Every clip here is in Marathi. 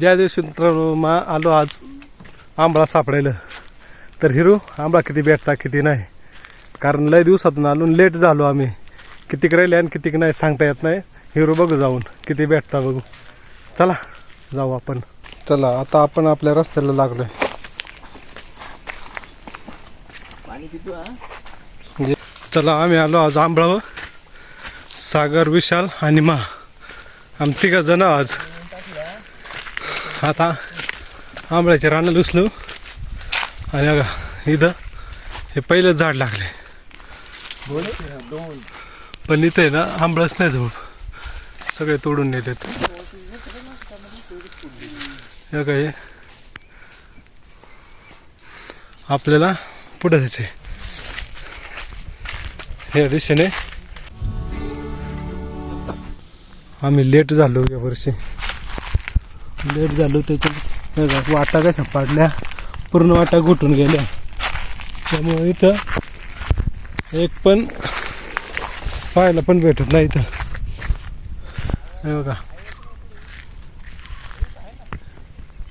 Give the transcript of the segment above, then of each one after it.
ज्या दिवशी मित्रांनो मा आलो आज आंबळा सापडायला तर हिरो आंबळा किती भेटता किती नाही? कारण लय दिवसातून आलो लेट झालो आम्ही. कितीक राहिले आणि कितीक नाही सांगता येत नाही. हिरो बघू जाऊन किती भेटता बघू. चला जाऊ आपण. चला आता आपण आपल्या रस्त्याला लागलोय. पाणी पितो चला आम्ही आलो आज आंबळावर. सागर विशाल आणि मा. आम तिघ जण आज. आता आंबळ्याच्या रानाला उचलो आणि बघा इथं हे पहिलंच झाड लागले. पण इथं आहे ना आंबळच नाही जवळ. सगळे तोडून नेलेत. हे काय? आपल्याला पुढे जायचे या दिशेने. आम्ही लेट झालो या वर्षी. लेट झालो त्याच्यात वाटा कशा पाडल्या पूर्ण वाटा घुटून गेल्या. त्यामुळे इथं एक पण पाहायला पण भेटत नाही इथं. हे बघा.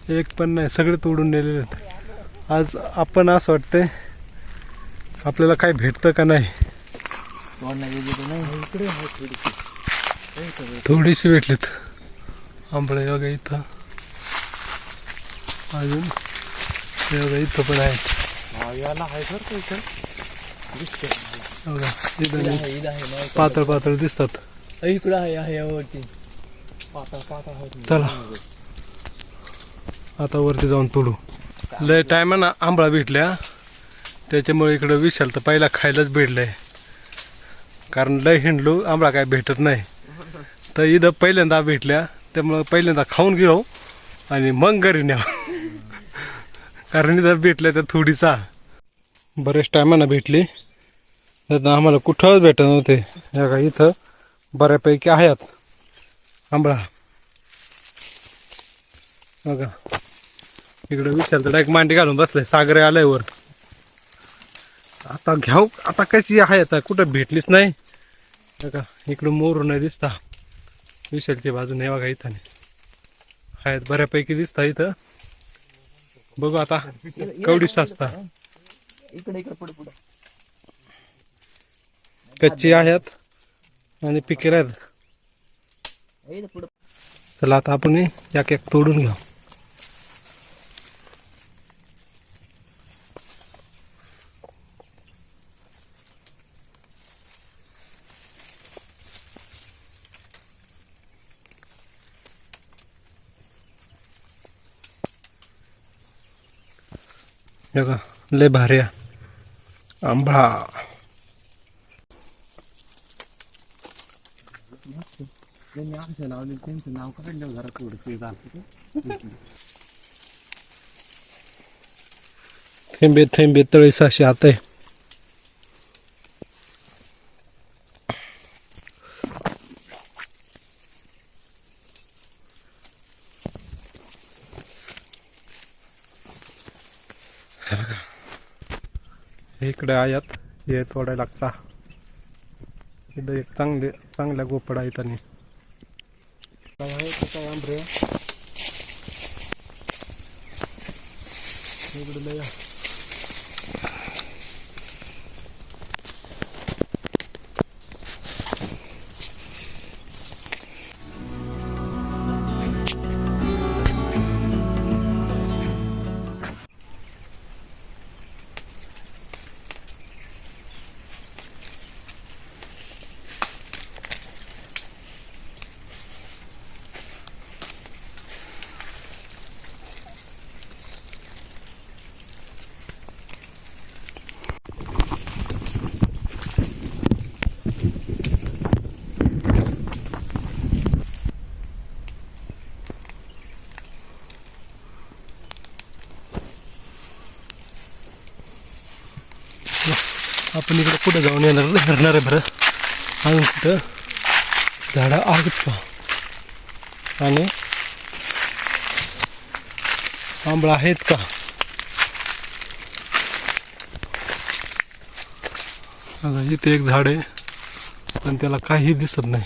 एक पण नाही सगळे तोडून नेलेले आहेत. आज आपण असं वाटतंय आपल्याला काय भेटतं का नाही? थोडीशी भेटलेत. आंबळे बघा इथं. अजून. इथं पण याला आहे सर तो इथं? दिसते बघा इथं इथं आहे? पातळ पातळ दिसतात. इकडं आहे आहे यावरती पातळ पातळ चला. आता वरती जाऊन तोडू. लय टायमानं आंबळा भेटल्या. त्याच्यामुळे इकडं विशाल तर पहिला खायलाच भेटलंय. कारण लय हिंडलो आंबळा काय भेटत नाही. तर इथं पहिल्यांदा भेटल्या त्यामुळं पहिल्यांदा खाऊन घेऊ आणि मग घरी न्या कारण इथं भेटलं तर थोडीचा बरेच टायमानं भेटली. तर आम्हाला कुठंच भेटत नव्हते. या का इथं बऱ्यापैकी आहेत. आंबळा बघा. इकडं विशाल तर डायरेक्ट मांडी घालून बसलाय. सागरे आलाय वर. आता घ्याव. आता कशी आहे? आता कुठं भेटलीच नाही. बघा इकडं मोर नाही दिसता. विशालच्या बाजूने बघा इथं. नाही आहेत बऱ्यापैकी दिसता इथं. बघू आता. कवडी साचता इकडे इकडे पुढे पुढे. कच्ची आहेत आणि पिके आहेत. चला आता आपण एक एक तोडून घेऊ. बघा लय भारी आंबळा. त्यांनी असं लावले त्यांचं नाव काढलं थेंबे थेंबे तळे साशे आहे. इकडे आयात. हे थोडा लागता. इथं एक चांगले चांगल्या गोपडा आहेत आणि. काय आहे का काय आंबरे इकडे लय आपण इकडे कुठं जाऊन येणार हरणार आहे बरं. अजून कुठं? झाडं आहेत का आणि आंबळ आहेत का? इथे एक झाड आहे पण त्याला काही दिसत नाही.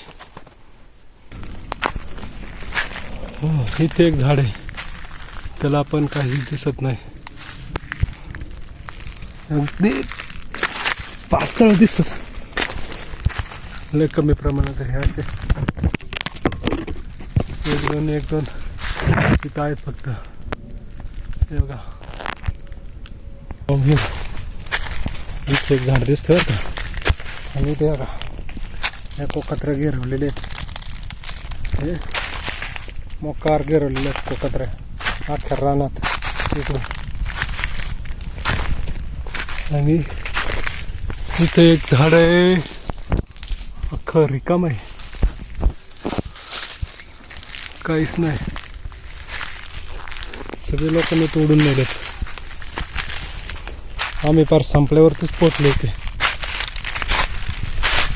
हो इथे एक झाड आहे. त्याला पण काही दिसत नाही. अगदी पातळ दिसत लय कमी प्रमाणात आहे असे. एक दोन एक दोन. तिथं आहेत फक्त. हे बघा. इथे एक झाड दिसतं बरं का. आणि ते बघा. या कोकत्र्या गिरवलेले हे मोकार गिरवलेले आहेत कोकत्र्या. अख्ख्या रानात इकडून. आणि इथे एक झाड आहे. अख्खं रिकाम आहे. काहीच नाही. सगळे लोकांनी तोडून नेलेत. आम्ही फार संपल्यावरतीच पोचले होते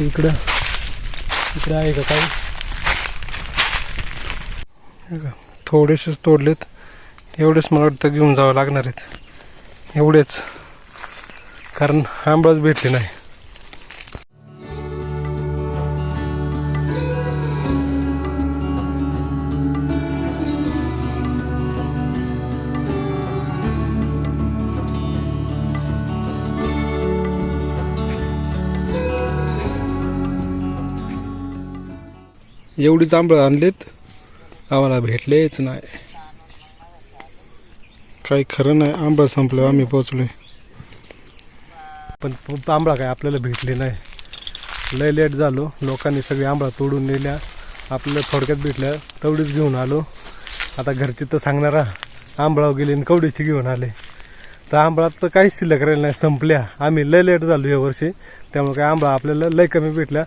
इकडं इकडं आहे का काही? थोडेसेच तोडलेत. एवढेच मला वाटतं घेऊन जावं लागणार आहेत. एवढेच. कारण आंबळच भेटले नाही. एवढीच आंबळं आणलेत आम्हाला भेटलेच नाही. काही खरं नाही आंबा संपलं आम्ही पोचलोय पण आंबळा काय आपल्याला भेटले नाही. लय लेट झालो. लोकांनी सगळे आंबळा तोडून नेल्या. आपल्याला थोडक्यात भेटल्या. तेवढीच घेऊन आलो. आता घरची तर सांगणारा आंबळाव गेले आणि कवडीची घेऊन आले. तर आंबळात तर काहीच शिल्लक राहिलं नाही संपल्या. आम्ही लय लेट झालो यावर्षी त्यामुळे काय आंबळा आपल्याला लय कमी भेटल्या.